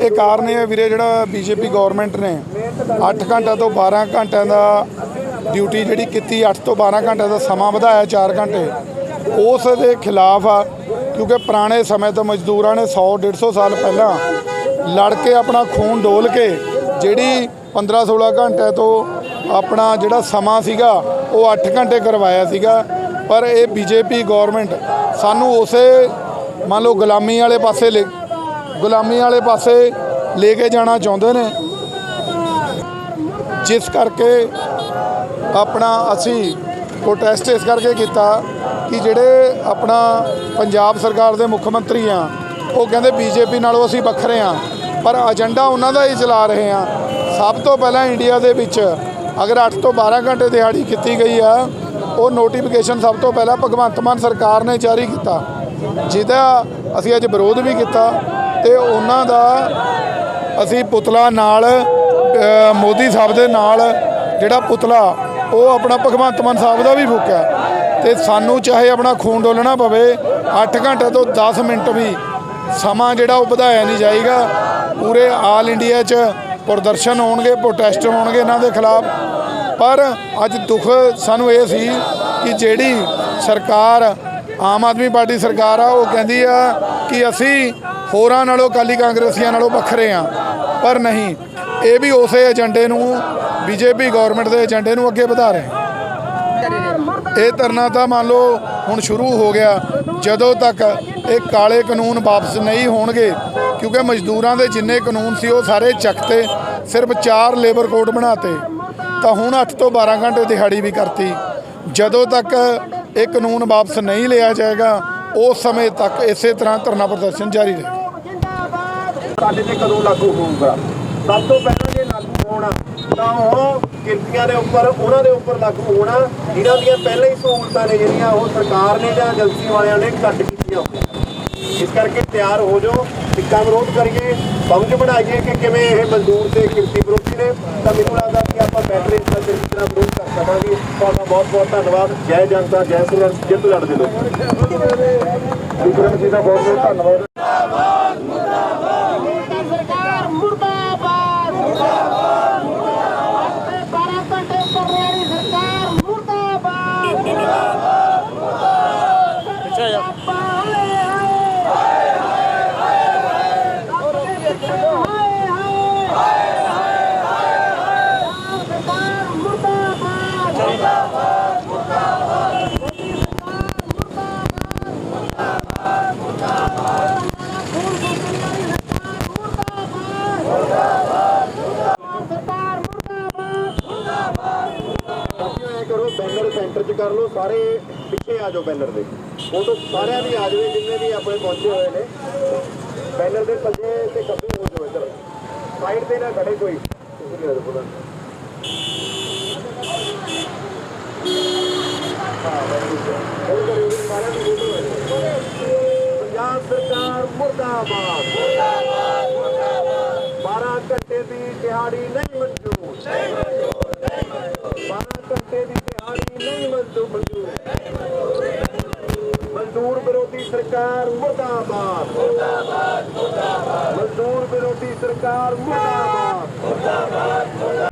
ਇਹ ਕਾਰਨ ਇਹ ਹੈ ਵੀਰੇ ਜਿਹੜਾ ਬੀਜੇਪੀ ਗਵਰਨਮੈਂਟ ਨੇ 8 ਘੰਟਿਆਂ ਤੋਂ 12 ਘੰਟਿਆਂ ਦਾ ਡਿਊਟੀ ਜਿਹੜੀ ਕੀਤੀ 8 ਤੋਂ 12 ਘੰਟਿਆਂ ਦਾ ਸਮਾਂ ਵਧਾਇਆ 4 ਘੰਟੇ, ਉਸ ਦੇ ਖਿਲਾਫ ਆ, ਕਿਉਂਕਿ ਪੁਰਾਣੇ ਸਮੇਂ ਤੋਂ ਮਜ਼ਦੂਰਾਂ ਨੇ 100 150 ਸਾਲ ਪਹਿਲਾਂ ਲੜ ਕੇ ਆਪਣਾ ਖੂਨ ਡੋਲ ਕੇ ਜਿਹੜੀ 15 16 ਘੰਟੇ ਤੋਂ ਆਪਣਾ ਜਿਹੜਾ ਸਮਾਂ ਸੀਗਾ, ਉਹ 8 ਘੰਟੇ ਕਰਵਾਇਆ ਸੀਗਾ, ਪਰ ਇਹ ਬੀਜੇਪੀ ਗਵਰਨਮੈਂਟ ਸਾਨੂੰ ਉਸੇ ਮੰਨ ਲਓ ਗੁਲਾਮੀ ਵਾਲੇ ਪਾਸੇ ਲੈ ਗੁਲਾਮੀ ਵਾਲੇ ਪਾਸੇ ਲੈ ਕੇ ਜਾਣਾ ਚਾਹੁੰਦੇ ਨੇ। ਜਿਸ ਕਰਕੇ ਆਪਣਾ ਅਸੀਂ ਪ੍ਰੋਟੈਸਟ ਇਸ ਕਰਕੇ ਕੀਤਾ ਕਿ ਜਿਹੜੇ ਆਪਣਾ ਪੰਜਾਬ ਸਰਕਾਰ ਦੇ ਮੁੱਖ ਮੰਤਰੀ ਆ, ਉਹ ਕਹਿੰਦੇ ਬੀਜੇਪੀ ਨਾਲੋਂ ਅਸੀਂ ਵੱਖਰੇ ਆ। ਪਰ ਏਜੰਡਾ ਉਹਨਾਂ ਦਾ ਹੀ ਚਲਾ ਰਹੇ ਆ। ਸਭ ਤੋਂ ਪਹਿਲਾਂ ਇੰਡੀਆ ਦੇ ਵਿੱਚ ਅਗਰ 8 ਤੋਂ 12 ਘੰਟੇ ਦਿਹਾੜੀ ਕੀਤੀ ਗਈ ਆ, ਉਹ ਨੋਟੀਫਿਕੇਸ਼ਨ ਸਭ ਤੋਂ ਪਹਿਲਾਂ ਭਗਵੰਤ ਮਾਨ ਸਰਕਾਰ ਨੇ ਜਾਰੀ ਕੀਤਾ। ਜਿਹਦਾ ਅਸੀਂ ਅੱਜ ਵਿਰੋਧ ਵੀ ਕੀਤਾ ਤੇ ਉਹਨਾਂ ਦਾ ਅਸੀਂ ਪੁਤਲਾ ਨਾਲ ਮੋਦੀ ਸਾਹਿਬ ਦੇ ਨਾਲ ਜਿਹੜਾ ਪੁਤਲਾ, ਉਹ ਆਪਣਾ ਭਗਵੰਤ ਮਾਨ ਸਾਹਿਬ ਦਾ ਵੀ ਫੂਕਿਆ। ਤੇ ਸਾਨੂੰ ਚਾਹੇ ਆਪਣਾ ਖੂਨ ਡੋਲਣਾ ਪਵੇ 8 ਘੰਟੇ ਤੋਂ 10 ਮਿੰਟ ਵੀ ਸਮਾਂ ਜਿਹੜਾ ਉਹ ਵਧਾਇਆ ਨਹੀਂ ਜਾਏਗਾ। ਪੂਰੇ ਆਲ ਇੰਡੀਆ 'ਚ ਪ੍ਰਦਰਸ਼ਨ ਹੋਣਗੇ ਪ੍ਰੋਟੈਸਟ ਹੋਣਗੇ ਇਹਨਾਂ ਦੇ ਖਿਲਾਫ। ਪਰ ਅੱਜ ਦੁੱਖ ਸਾਨੂੰ ਇਹ ਸੀ ਕਿ ਜਿਹੜੀ ਸਰਕਾਰ ਆਮ ਆਦਮੀ ਪਾਰਟੀ ਸਰਕਾਰ ਆ, ਉਹ ਕਹਿੰਦੀ ਆ ਕਿ ਅਸੀਂ ਹੋਰਾਂ ਨਾਲੋਂ ਕਾਲੀ ਕਾਂਗਰਸੀਆਂ ਨਾਲੋਂ ਵੱਖਰੇ ਆ, ਪਰ ਨਹੀਂ, ਇਹ ਵੀ ਉਸੇ ਏਜੰਡੇ ਨੂੰ, ਬੀਜੇਪੀ ਗਵਰਨਮੈਂਟ ਦੇ ਏਜੰਡੇ ਨੂੰ ਅੱਗੇ ਵਧਾ ਰਹੇ ਇਹ ਧਰਨਾ ਤਾਂ ਮੰਨ ਲਓ ਹੁਣ ਸ਼ੁਰੂ ਹੋ ਗਿਆ, ਜਦੋਂ ਤੱਕ ਇਹ ਕਾਲੇ ਕਾਨੂੰਨ ਵਾਪਸ ਨਹੀਂ ਹੋਣਗੇ, ਕਿਉਂਕਿ ਮਜ਼ਦੂਰਾਂ ਦੇ ਜਿੰਨੇ ਕਾਨੂੰਨ ਸੀ ਉਹ ਸਾਰੇ ਚੱਕਤੇ, ਸਿਰਫ 4 ਲੇਬਰ ਕੋਡ ਬਣਾਤੇ, ਤਾਂ ਹੁਣ 8 ਤੋਂ 12 ਘੰਟੇ ਦਿਹਾੜੀ ਵੀ ਕਰਤੀ। ਜਦੋਂ ਤੱਕ ਇਹ ਕਾਨੂੰਨ ਵਾਪਸ ਨਹੀਂ ਲਿਆ ਜਾਏਗਾ, ਉਸ ਸਮੇਂ ਤੱਕ ਇਸੇ ਤਰ੍ਹਾਂ ਧਰਨਾ ਪ੍ਰਦਰਸ਼ਨ ਜਾਰੀ ਰਹੇਗਾ ਸਾਡੇ ਤੇ ਕਦੋਂ ਲਾਗੂ ਹੋਊਗਾ? ਸਭ ਤੋਂ ਪਹਿਲਾਂ ਜੇ ਲਾਗੂ ਹੋਣਾ, ਤਾਂ ਉਹ ਕਿਰਤੀਆਂ ਦੇ ਉੱਪਰ, ਉਹਨਾਂ ਦੇ ਉੱਪਰ ਲਾਗੂ ਹੋਣਾ, ਜਿਨ੍ਹਾਂ ਦੀਆਂ ਪਹਿਲਾਂ ਹੀ ਸਹੂਲਤਾਂ ਨੇ ਜਿਹੜੀਆਂ, ਉਹ ਸਰਕਾਰ ਨੇ ਜਾਂ ਏਜੰਸੀ ਵਾਲਿਆਂ ਨੇ ਘੱਟ ਕੀਤੀਆਂ ਇਸ ਕਰਕੇ ਤਿਆਰ ਹੋ ਜਾਓ ਟਿੱਕਾ ਵਿਰੋਧ ਕਰੀਏ ਸਮਝ ਬਣਾਈਏ ਕਿ ਕਿਵੇਂ ਇਹ ਮਜ਼ਦੂਰ ਤੇ ਕਿਰਤੀ ਵਿਰੋਧੀ ਨੇ, ਤਾਂ ਮੈਨੂੰ ਲੱਗਦਾ ਕਿ ਆਪਾਂ ਬੈਟਰੀ ਇਸ ਤਰ੍ਹਾਂ ਵਿਰੋਧ ਕਰ ਸਕਾਂਗੇ ਤੁਹਾਡਾ ਬਹੁਤ ਬਹੁਤ ਧੰਨਵਾਦ। ਜੈ ਜਨਤਾ ਜੈ ਸੰਘਰਸ਼ ਜਿੱਤ ਲੜਦੇ ਲੋਕ। ਵਿਕਰਮ ਜੀ ਦਾ ਬਹੁਤ ਬਹੁਤ ਧੰਨਵਾਦ। ਮੋਦੀ ਸਰਕਾਰ ਮੁਰਦਾਬਾਦ ਮੁਰਦਾਬਾਦ ਮੁਰਦਾਬਾਦ 12 ਘੰਟੇ ਕਰਨੇ ਵਾਲੀ ਸਰਕਾਰ ਮੁਰਦਾਬਾਦ ਮੁਰਦਾਬਾਦ ਮੁਰਦਾਬਾਦ ਪਿੱਛੇ ਜਾ ਹਾਏ ਹਾਏ ਹਾਏ ਹਾਏ ਹਾਏ ਸਰਕਾਰ ਮੁਰਦਾਬਾਦ ਮੁਰਦਾਬਾਦ ਮੁਰਦਾਬਾਦ ਮੋਦੀ ਸਰਕਾਰ ਮੁਰਦਾਬਾਦ ਮੁਰਦਾਬਾਦ ਖੂਨ ਖੋਸਣ ਵਾਲੀ ਸਰਕਾਰ ਮੁਰਦਾਬਾਦ ਸਰਕਾਰ ਮੁਰਦਾਬਾਦ ਸਾਥੀਓ ਇਹ ਕਰੋ ਬੈਨਰ ਸੈਂਟਰ 'ਚ ਕਰ ਲਓ, ਸਾਰੇ ਪਿੱਛੇ ਆ ਜਾਓ ਬੈਨਰ ਦੇ। ਫੋਟੋ ਸਾਰਿਆਂ ਦੀ ਆ ਜਾਵੇ, ਜਿੰਨੇ ਵੀ ਆਪਣੇ ਪਹੁੰਚੇ ਹੋਏ ਨੇ। ਬੈਨਰ ਦੇ ਸੱਜੇ ਤੇ ਖੱਬੇ ਹੋ ਜਾਓ ਇੱਧਰ। ਸਾਈਡ ਤੇ ਨਾ ਖੜੇ ਕੋਈ। ਤੁਸੀਂ ਨਹੀਂ ਪਤਾ ਪੰਜਾਬ ਸਰਕਾਰ ਮੁਰਦਾਬਾਦ। ਮੁਰਦਾਬਾਦ ਮੁਰਦਾਬਾਦ 12 ਘੰਟੇ ਦੀ ਦਿਹਾੜੀ ਨਹੀਂ ਮਨਜ਼ੂਰ। 12 ਘੰਟੇ ਦੀ ਨਹੀਂ ਮਨਜ਼ੂਰ ਮਨਜ਼ੂਰ ਮਜ਼ਦੂਰ ਵਿਰੋਧੀ ਸਰਕਾਰ ਮੁਰਦਾਬਾਦ ਮੁਰਦਾਬਾਦ ਮੁਰਦਾਬਾਦ ਮਜ਼ਦੂਰ ਵਿਰੋਧੀ ਸਰਕਾਰ ਮੁਰਦਾਬਾਦ ਮੁਰਦਾਬਾਦ